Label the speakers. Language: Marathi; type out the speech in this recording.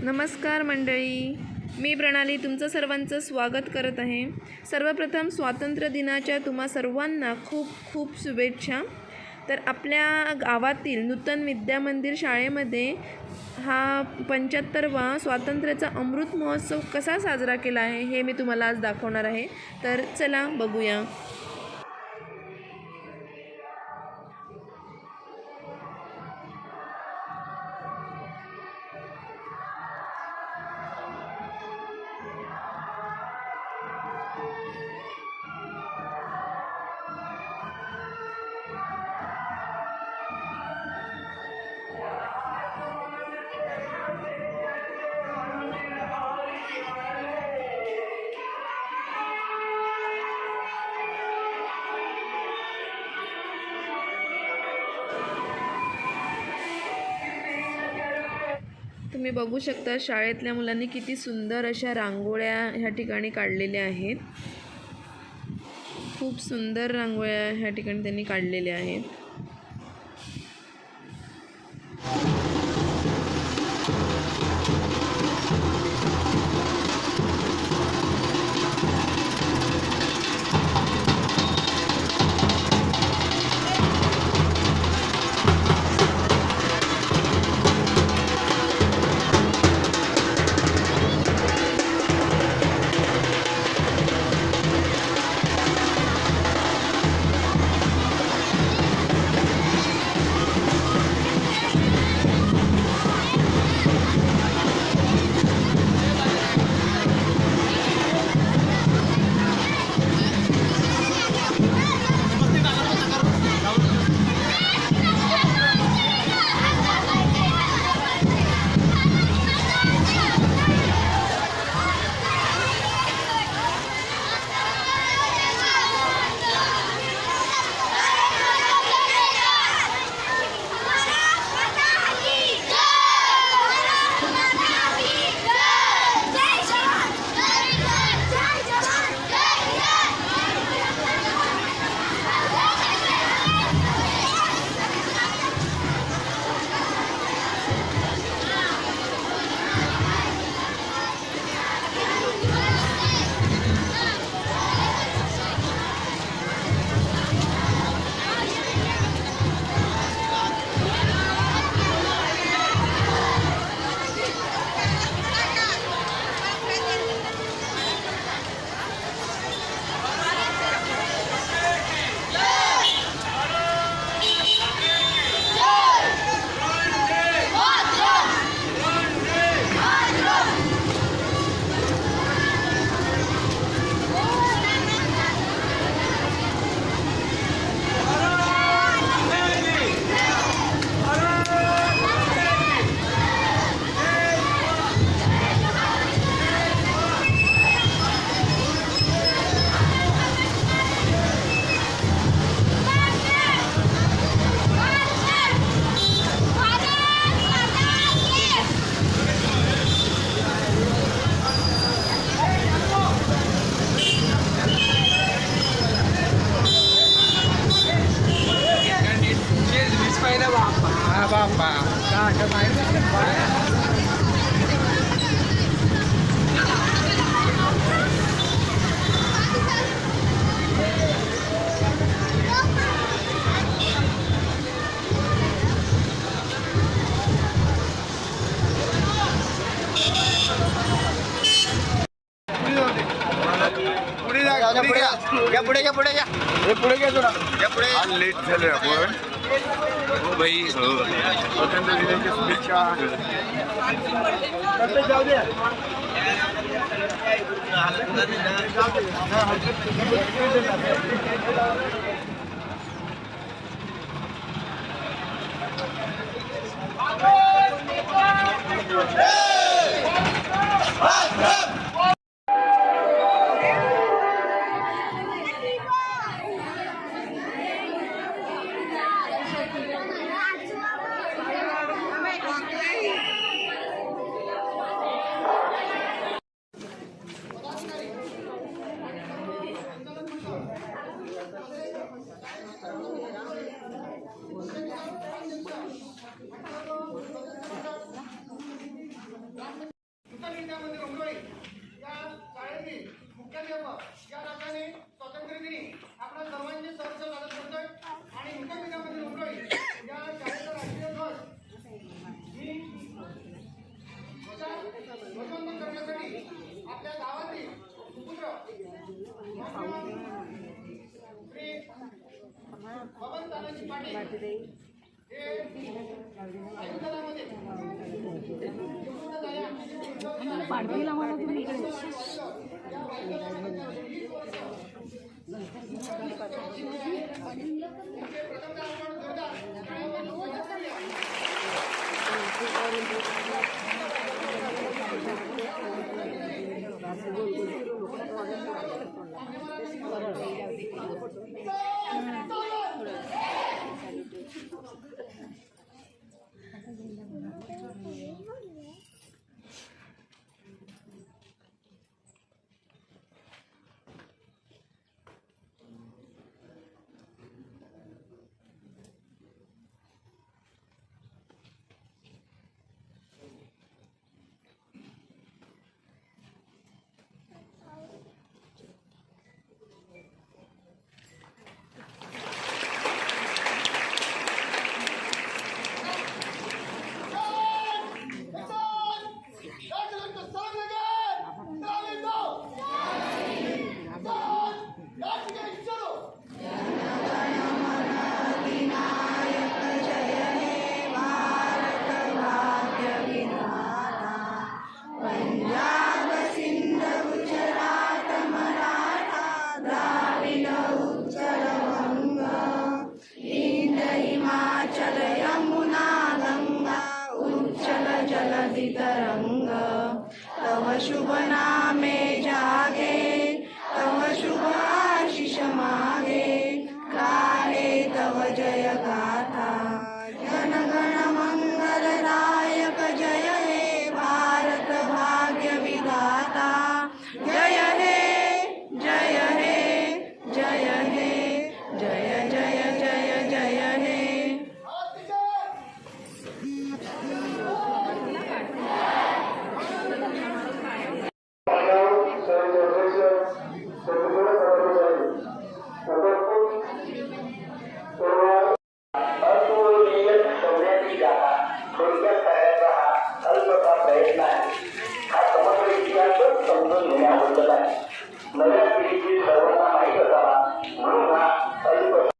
Speaker 1: नमस्कार मंडळी. मी प्रणाली तुमचं सर्वांचं स्वागत करत आहे. सर्वप्रथम स्वातंत्र्य दिनाच्या तुम्हा सर्वांना खूप खूप शुभेच्छा. तर आपल्या गावातील नूतन विद्यामंदिर शाळेमध्ये हा पंच्याहत्तरवा स्वातंत्र्याचा अमृत महोत्सव कसा साजरा केला आहे हे मी तुम्हाला आज दाखवणार आहे. तर चला बघूया. तुम्ही बघू शकता शाळेतल्या मुलांनी किती सुंदर अशा रांगोळ्या ह्या ठिकाणी काढलेल्या आहेत. खूप सुंदर रांगोळ्या ह्या ठिकाणी त्यांनी काढलेल्या आहेत.
Speaker 2: पुढे जा, पुढे जा. या पुढे या पुढे या हे पुढे घ्या जरा या पुढे
Speaker 3: आज लेट झाले आपण मुंबई स्वतंत्र
Speaker 2: दिने की शुभेच्छा करते जाओ दे Yeah!
Speaker 4: विद्यामंदिर उमरोळी या शाळेने मुख्याध्यापक या नात्याने स्वातंत्र्य दिनी आपल्या सर्वांचे सहर्ष सादर करतोय. आणि मुख्य विद्यामंदिर या शाळेचा राष्ट्रीय ध्वज मी ध्वजवंदन करण्यासाठी आपल्या गावातील सुपुत्र श्री बबन तानाजी पाटील हे आयुष्यामध्ये
Speaker 1: पाठवला मला तुम्ही इकडे करायचा हा
Speaker 2: अल्पसा प्रयत्न आहे हा समग्र इतिहासच समजून घेणे आवश्यक आहे. नव्या पिढीतील सर्वांना माहीत असावा म्हणून हा अल्प